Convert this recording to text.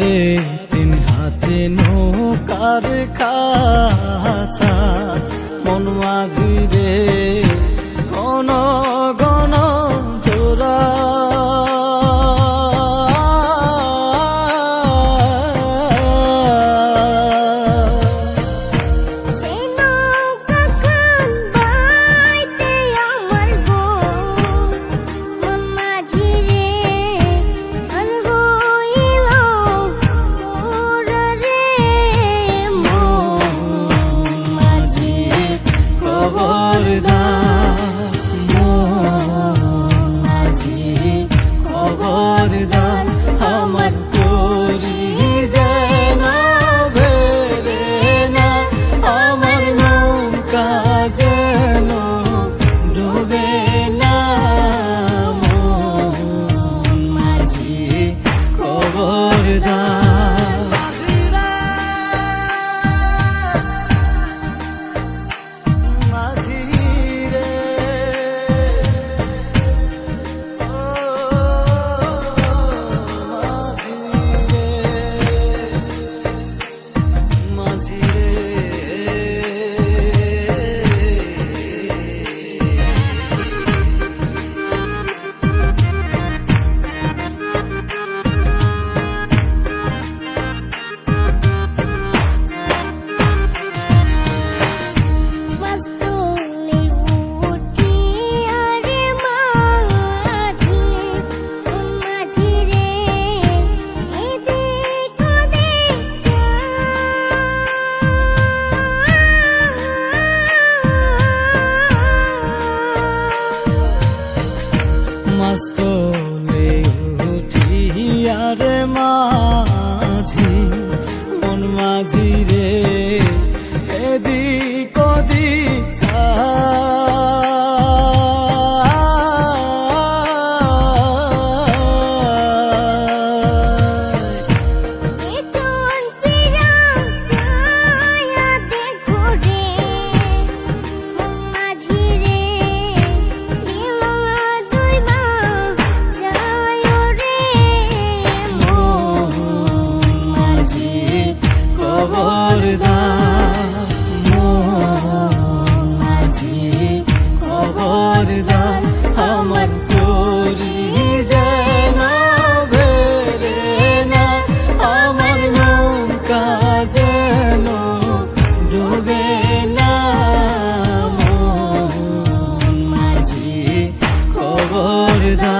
রে তিন হাতে নৌকার খাচা মন মাঝি রে গণ খবরদা মাঝি খবরদা আমার তোরি যেন ভেরে না, আমার নৌকা যেন ডুবে না। মাঝি খবরদা